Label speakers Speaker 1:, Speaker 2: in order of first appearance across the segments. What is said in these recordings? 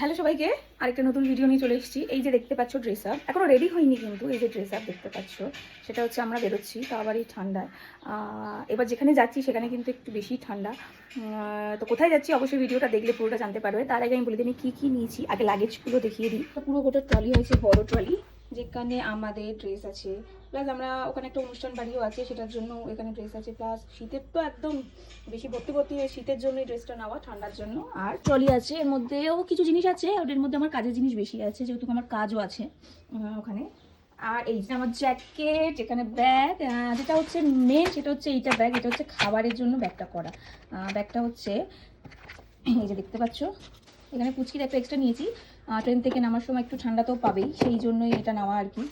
Speaker 1: Hello সবাইকে, আরেকটা নতুন ভিডিও নিয়ে চলে এসেছি। এই যে দেখতে পাচ্ছ ড্রেস আপ এখনও রেডি হয়নি কিন্তু এই যে ড্রেস আপ দেখতে পাচ্ছ, সেটা হচ্ছে আমরা বেরোচ্ছি তো আবার এই ঠান্ডায় এবার যেখানে যাচ্ছি সেখানে কিন্তু একটু বেশি ঠান্ডা। তো কোথায় যাচ্ছি অবশ্যই ভিডিওটা দেখলে পুরোটা জানতে পারবে। তার আগে আমি বলে দিই কী কী নিয়েছি, আগে লাগেজগুলো দেখিয়ে দিই। পুরো গোটা ট্রলি হয়েছে, বড় ট্রলি যেখানে আমাদের ড্রেস আছে। প্লাস আমরা ওখানে একটা অনুষ্ঠান বাড়িও আছে, সেটার জন্য এখানে ড্রেস আছে। প্লাস শীতের তো একদম বেশি ভর্তি ভর্তি শীতের জন্য এই ড্রেসটা নেওয়া ঠান্ডার জন্য। আর ট্রলি আছে এর মধ্যেও কিছু জিনিস আছে এর মধ্যে আমার কাজের জিনিস বেশি আছে, যেহেতু আমার কাজও আছে ওখানে। আর এই আমার জ্যাকেট এখানে ব্যাগ যেটা হচ্ছে মেন সেটা হচ্ছে এইটা ব্যাগ এটা হচ্ছে খাবারের জন্য ব্যাগটা করা। ব্যাগটা হচ্ছে, এই যে দেখতে পাচ্ছ এখানে পুচকির একটা এক্সট্রা নিয়েছি। ট্রেন থেকে নামার সময় একটু ঠান্ডা তো পাবেই, সেই জন্যই এটা নেওয়া আর কি।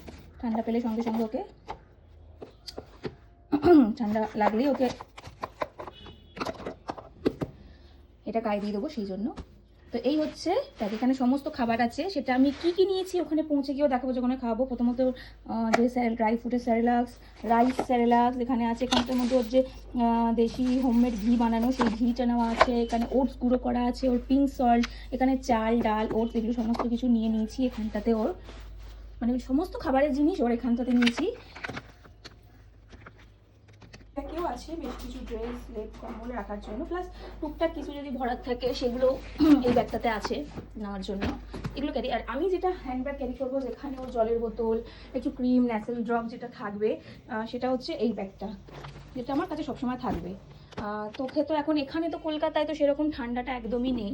Speaker 1: ঠান্ডা পেলে সঙ্গে সঙ্গে ওকে ঠান্ডা লাগলেই ওকে এটা গায়ে দিয়ে দেবো সেই জন্য। তো এই হচ্ছে, দেখ, এখানে সমস্ত খাবার আছে। সেটা আমি কি কি নিয়েছি ওখানে পৌঁছে গিয়েও দেখাবো, যখন খাওয়াবো। প্রথমত যে ড্রাই ফ্রুটের স্যারেলাক্স রাইস স্যারেলাক্স এখানে আছে এখানটার মধ্যে ওর যে দেশি হোমমেড ঘি বানানো, সেই ঘিটা নেওয়া আছে। এখানে ওটস গুঁড়ো করা আছে, ওর পিঙ্ক সল্ট এখানে চাল, ডাল ওটস এগুলো সমস্ত কিছু নিয়ে নিয়েছি এখানটাতে ওর। মানে সমস্ত খাবারের জিনিস ওর এখানটাতে নিয়েছি। কেউ আছে, বেশ কিছু ড্রেস লেপ কম্বল রাখার জন্য। প্লাস টুকটাক কিছু যদি ভরার থাকে, সেগুলো এই ব্যাগটাতে আছে নেওয়ার জন্য। এগুলো ক্যারি আর আমি যেটা হ্যান্ড ব্যাগ ক্যারি করব, যেখানে ওর জলের বোতল, একটু ক্রিম ন্যাসেল ড্রপ যেটা থাকবে সেটা হচ্ছে এই ব্যাগটা, যেটা আমার কাছে সবসময় থাকবে। তোকে তো এখন এখানে তো কলকাতায় তো সেরকম ঠান্ডাটা একদমই নেই।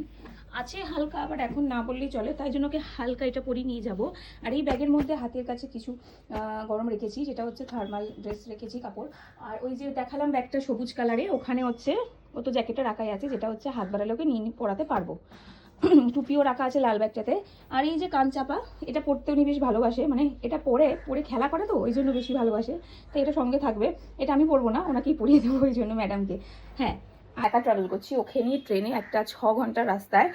Speaker 1: আছে হালকা বাট এখন না বললেই চলে, তাই জন্য ওকে হালকা এটা পরিয়ে নিয়ে যাব। আর এই ব্যাগের মধ্যে হাতের কাছে কিছু গরম রেখেছি, যেটা হচ্ছে থার্মাল ড্রেস রেখেছি, কাপড়। আর ওই যে দেখালাম ব্যাগটা সবুজ কালারের ওখানে হচ্ছে, ও তো জ্যাকেটটা রাখাই আছে, যেটা হচ্ছে হাত বাড়ালে ওকে নিয়ে পরাতে পারব। টুপিও রাখা আছে লাল ব্যাগটাতে। আর এই যে কান চাপা, এটা পরতে উনি বেশ ভালোবাসে মানে এটা পরে পরে খেলা করে তো, ওই জন্য বেশি ভালোবাসে। তাই এটা সঙ্গে থাকবে। এটা আমি পরবো না, ওনাকেই পরিয়ে দেবো ওই জন্য ম্যাডামকে হ্যাঁ একা ট্রাভেল করছি, ওকে নিয়ে ট্রেনে একটা ছ ঘণ্টার রাস্তায়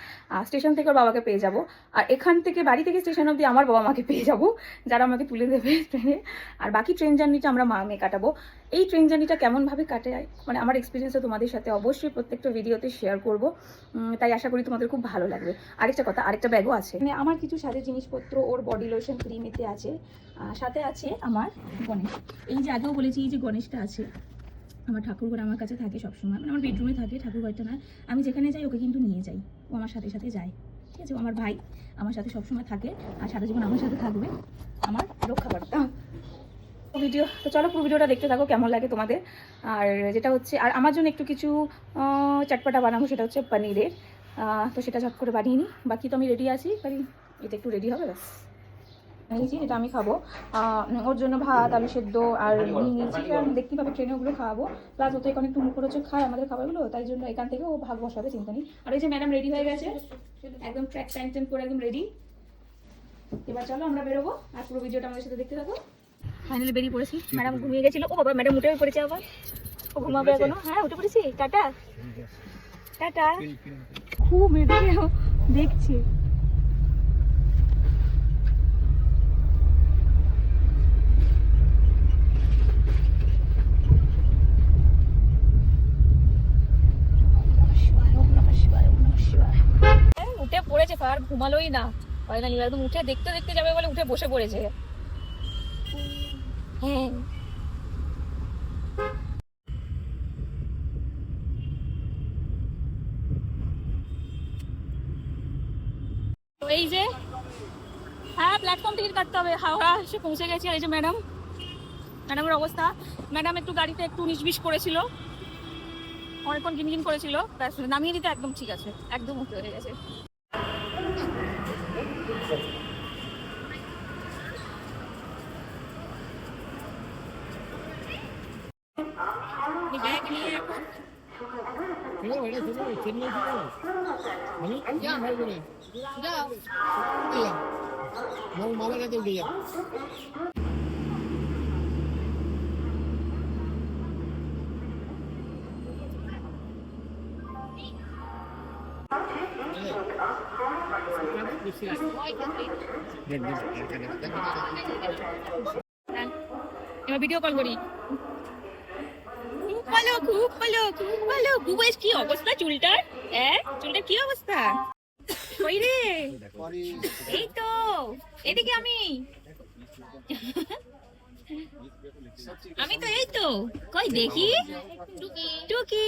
Speaker 1: স্টেশন থেকে ওর বাবাকে পেয়ে যাব। আর এখান থেকে, বাড়ি থেকে স্টেশন অবধি আমার বাবা মাকে পেয়ে যাব, যারা আমাকে তুলে দেবে ট্রেনে আর বাকি ট্রেন জার্নিটা আমরা মা মেয়ে কাটাবো। এই ট্রেন জার্নিটা কেমনভাবে কাটে মানে আমার এক্সপিরিয়েন্সটা তোমাদের সাথে অবশ্যই প্রত্যেকটা ভিডিওতে শেয়ার করব। তাই আশা করি তোমাদের খুব ভালো লাগবে। আরেকটা কথা, আরেকটা ব্যাগও আছে। মানে আমার কিছু সাজের জিনিসপত্র, ওর বডি লোশন ক্রিম এতে আছে। সাথে আছে আমার গণেশ। এই যে আগেও বলেছি, এই যে গণেশটা আছে। আমার ঠাকুরঘর আমার কাছে থাকে সবসময়। মানে আমার বেডরুমে থাকে ঠাকুরঘরটা না। আমি যেখানে যাই ওকে কিন্তু নিয়ে যাই। ও আমার সাথে সাথে যায়। ঠিক আছে? আমার ভাই আমার সাথে সবসময় থাকে আর সারা জীবন আমার সাথে থাকবে। আমার রক্ষাকর্তা। ভিডিও তো চলো পুরো ভিডিওটা দেখতে থাকো, কেমন লাগে তোমাদের? আর যেটা হচ্ছে আর আমার জন্য একটু কিছু চটপটা বানাবো, সেটা হচ্ছে পনিরের। তো সেটা ঝট করে বানিয়ে নিই। বাকি তো আমি রেডি আছি। বাড়ি এটা একটু রেডি হবে, ব্যাস। নিয়েছি যেটা আমি খাব? ওর জন্য ভাত আলু সেদ্ধ আর নিয়ে নিয়েছি আমি দেখতেই পাবে ট্রেনে ওগুলো খাওয়াবো প্লাস ও তো এখানে একটু মুখরোচক খায় আমাদের খাবারগুলো তাই জন্য এখান থেকে ও ভাগ বসাবে চিন্তা নেই। আর এই যে ম্যাডাম রেডি হয়ে গেছে একদম ট্র্যাক প্যান্ট ট্যান্ট করে একদম রেডি এবার চলো আমরা বেরোবো আর পুরো ভিডিওটা আমাদের সাথে দেখতে থাকো। ফাইনালি বেরিয়ে পড়েছি। ম্যাডাম ঘুমিয়ে গেছিল। ও বাবা ম্যাডাম উঠে পড়েছে আবার। ও ঘুমাবে এখনও? হ্যাঁ উঠে পড়েছি। টাটা। টাটা। খুব মেয়েটাকে দেখছি হ্যাঁ, উঠে পড়েছে আর ঘুমালোই না। ফাইনালি একদম উঠে দেখতে দেখতে যাবে বলে উঠে বসে পড়েছে। হ্যাঁ। এই যে হ্যাঁ প্ল্যাটফর্ম টিকিট কাটতে হবে। হাওড়া এসে পৌঁছে গেছি। আর এই যে ম্যাডাম ম্যাডামের অবস্থা। ম্যাডাম একটু গাড়িতে একটু বিশ করেছিল। অনেকক্ষণ গিনগিন করেছিল। ব্যাস, নামিয়ে দিতে একদম ঠিক আছে। একদম উঠে হয়ে গেছে।
Speaker 2: Mala que te olvida.
Speaker 1: এবার ভিডিও কল করি ভালো খুব ভালো খুব ভালো খুব কি অবস্থা চুলটার? হ্যাঁ? চুলটার কি অবস্থা? কই রে? এই তো। এদিকে আমি। আমি তো এই তো। কই দেখি? টুকি।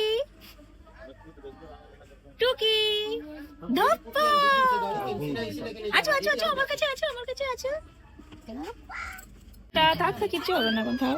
Speaker 1: টুকি। ধপ্পা। আছো আছো আছো, আমার কাছে আছো, আমার কাছে আছো। তা, থাক থাক হবে না থাক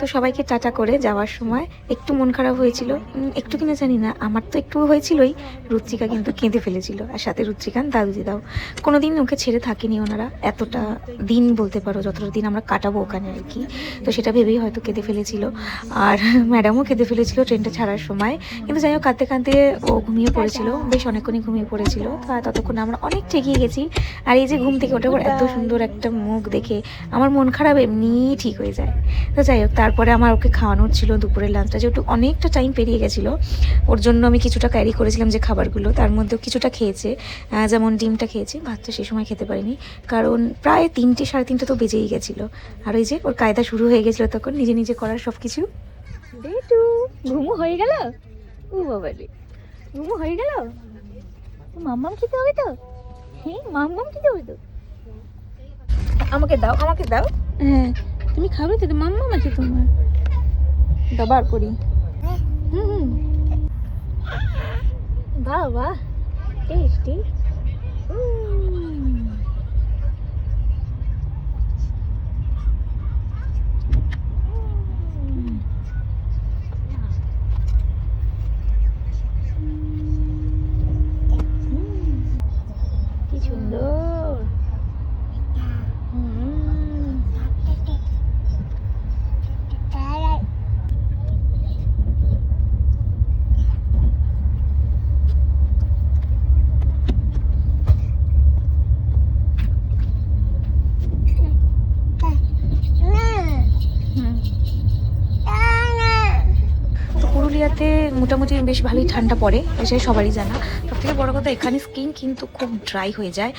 Speaker 3: তো সবাইকে টাটা করে যাওয়ার সময় একটু মন খারাপ হয়েছিল। একটু কিনা জানি না আমার তো একটু হয়েছিলই। রুচিকা কিন্তু কেঁদে ফেলেছিল। আর সাথে রুচিকান দাদু দিদাও কোনোদিন ওকে ছেড়ে থাকেনি ওনারা। এতটা দিন বলতে পারো যতটা দিন আমরা কাটাবো ওখানে আর কি। তো সেটা ভেবেই হয়তো কেঁদে ফেলেছিল। আর ম্যাডামও কেঁদে ফেলেছিল ট্রেনটা ছাড়ার সময়। কিন্তু যাই হোক কাঁদতে কাঁদতে ও ঘুমিয়ে পড়েছিল। বেশ অনেকক্ষণই ঘুমিয়ে পড়েছিল। তো ততক্ষণ আমরা অনেক এগিয়ে গেছি। আর এই যে ঘুম থেকে ওঠার পর এত সুন্দর একটা মুখ দেখে। আমার মন খারাপ এমনিই ঠিক হয়ে যায়। তো যাই হোক তারপরে আমার ওকে খাওয়ানোর ছিল দুপুরের লাঞ্চটা যেহেতু অনেকটা টাইম পেরিয়ে গেছিল ওর জন্য আমি কিছুটা ক্যারি করেছিলাম যে খাবারগুলো। তার মধ্যেও কিছুটা খেয়েছে যেমন ডিমটা খেয়েছে ভাতটা সে সময় খেতে পারিনি। কারণ প্রায় তিনটে সাড়ে তিনটে তো বেজেই গেছিল। আর ওই যে ওর কায়দা শুরু হয়ে গেছিল তখন নিজে নিজে করার সব কিছু
Speaker 1: বেটু ঘুমু হয়ে গেল? ও বাবা রে ঘুমু হয়ে গেল? মাম্মাম খেতে হবে তো? হ্যাঁ মাম্মাম খেতে হবে তো? আমাকে দাও আমাকে দাও। হ্যাঁ। তুমি খাবে তো? মাম্মা আছে তোমার। দাবার করি। হুম হুম। বাহ বাহ। টেস্টি। কি
Speaker 3: Okay. মোটামুটি বেশ ভালোই ঠান্ডা পড়ে সে সবারই জানা। সব থেকে বড় কথা, এখানে স্কিন কিন্তু খুব ড্রাই হয়ে যায়।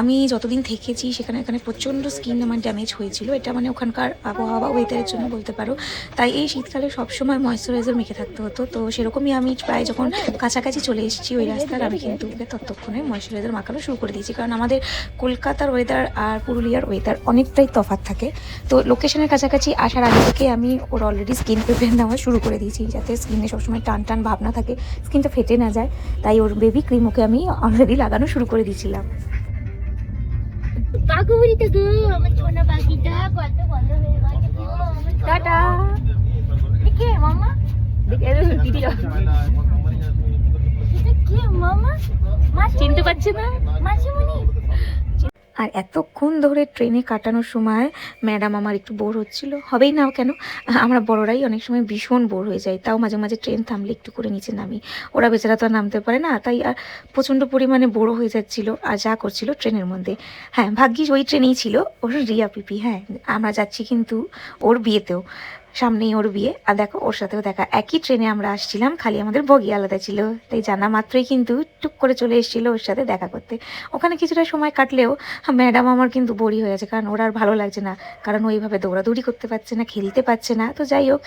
Speaker 3: আমি যতদিন থেকেছি, সেখানে এখানে প্রচণ্ড স্কিন আমার ড্যামেজ হয়েছিল। এটা মানে ওখানকার আবহাওয়া ওয়েদারের জন্য বলতে পারো। তাই এই শীতকালে সবসময় ময়শ্চারাইজার মেখে থাকতে হতো। তো সেরকমই আমি প্রায় যখন কাছাকাছি চলে এসেছি ওই রাস্তার, আমি কিন্তু ততক্ষণে ময়শ্চারাইজার মাখানো শুরু করে দিয়েছি। কারণ আমাদের কলকাতার ওয়েদার আর পুরুলিয়ার ওয়েদার অনেকটাই তফাৎ থাকে। তো লোকেশনের কাছাকাছি আসার আগে থেকে আমি ওর অলরেডি স্কিন প্রিপেয়ার নেওয়া শুরু করে দিয়েছি, যাতে স্কিনে সবসময় টান টান ভাবনা থাকে স্কিনটা ফেটে না যায় তাই ওর বেবি ক্রিম ওকে আমি অলরেডি লাগানো শুরু করে দিয়েছিলাম।
Speaker 1: টাটা।
Speaker 4: মামা?
Speaker 1: চিনতে পারছে না?
Speaker 4: মাসিমণি?
Speaker 3: আর এতক্ষণ ধরে ট্রেনে কাটানোর সময় ম্যাডাম আমার একটু বোর হচ্ছিল। হবেই না কেন? আমরা বড়রাই অনেক সময় ভীষণ বোর হয়ে যাই, তাও মাঝে মাঝে ট্রেন থামলে একটু করে নিচে নামি। ওরা বেচারা তো আর নামতে পারে না, তাই আর প্রচণ্ড পরিমাণে বড়ো হয়ে যাচ্ছিল আর যা করছিল ট্রেনের মধ্যে। হ্যাঁ ভাগ্যিস ওই ট্রেনেই ছিল, ওর রিয়া পিপি হ্যাঁ আমরা যাচ্ছি কিন্তু ওর বিয়েতেও। সামনেই ওর বিয়ে। আর দেখো, ওর সাথেও দেখা, একই ট্রেনে আমরা আসছিলাম, খালি আমাদের বগি আলাদা ছিল। তাই জানা মাত্রই কিন্তু টুক করে চলে এসেছিল ওর সাথে দেখা করতে। ওখানে কিছুটা সময় কাটলেও ম্যাডাম আমার কিন্তু বড়ি হয়ে আছে কারণ ওর আর ভালো লাগছে না। কারণ ওইভাবে দৌড়াদৌড়ি করতে পারছে না, খেলতে পারছে না। তো যাই হোক,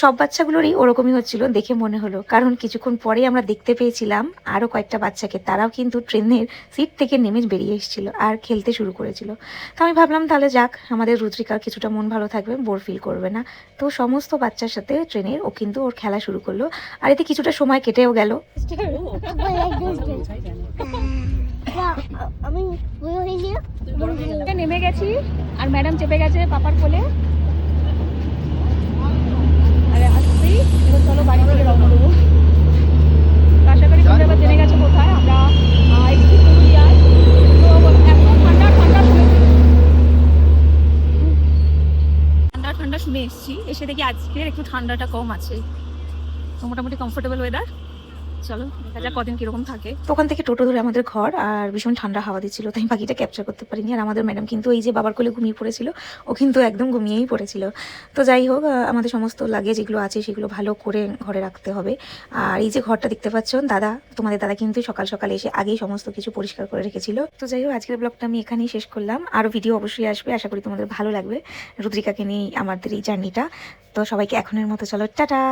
Speaker 3: সব বাচ্চাগুলোরই ওরকমই হচ্ছিল দেখে মনে হলো। কারণ কিছুক্ষণ পরেই আমরা দেখতে পেয়েছিলাম আরও কয়েকটা বাচ্চাকে, তারাও কিন্তু ট্রেনের সিট থেকে নেমে বেরিয়ে এসেছিল আর খেলতে শুরু করেছিল। তো আমি ভাবলাম, তাহলে যাক, আমাদের রুদ্রিকার কিছুটা মন ভালো থাকবে বোর ফিল করবে না। তো সমস্ত বাচ্চার সাথে ট্রেনের, ও কিন্তু ওর খেলা শুরু করল। আর এতে কিছুটা সময় কেটেও গেল।
Speaker 4: আমি
Speaker 1: নেমে গেছি, আর ম্যাডাম চেপে গেছে পাপার কোলে। আসছি। চলো বাড়ি থেকে রওনা দেবো। আশা করি তোমরা জেনে গেছো কোথায়, আমরা আহ, এসেছি পুরুলিয়ায় তো এখন ঠান্ডা ঠান্ডা শুনে ঠান্ডা ঠান্ডা শুনে এসেছি এসে দেখি আজকের একটু ঠান্ডাটা কম আছে। মোটামুটি কমফোর্টেবল ওয়েদার চলো, দেখা যাক কদিন কীরকম থাকে।
Speaker 3: ওখান থেকে টোটো ধরে আমাদের ঘর, আর ভীষণ ঠান্ডা হাওয়া দিচ্ছিল, তাই পাখিটা ক্যাপচার করতে পারিনি। আর আমাদের ম্যাডাম কিন্তু এই যে বাবার কোলে ঘুমিয়ে পড়েছিল, ও কিন্তু একদম ঘুমিয়েই পড়েছিল। তো যাই হোক আমাদের সমস্ত লাগেজ যেগুলো আছে, সেগুলো ভালো করে ঘরে রাখতে হবে। আর এই যে ঘরটা দেখতে পাচ্ছ, দাদা, তোমাদের দাদা কিন্তু সকাল সকাল এসে আগেই সমস্ত কিছু পরিষ্কার করে রেখেছিল। তো যাই হোক, আজকের ব্লগটা আমি এখানেই শেষ করলাম। আরও ভিডিও অবশ্যই আসবে, আশা করি তোমাদের ভালো লাগবে। রুদ্রিকাকে নিয়ে আমাদের এই জার্নিটা তো সবাইকে এখনের মতো চলো, টাটা!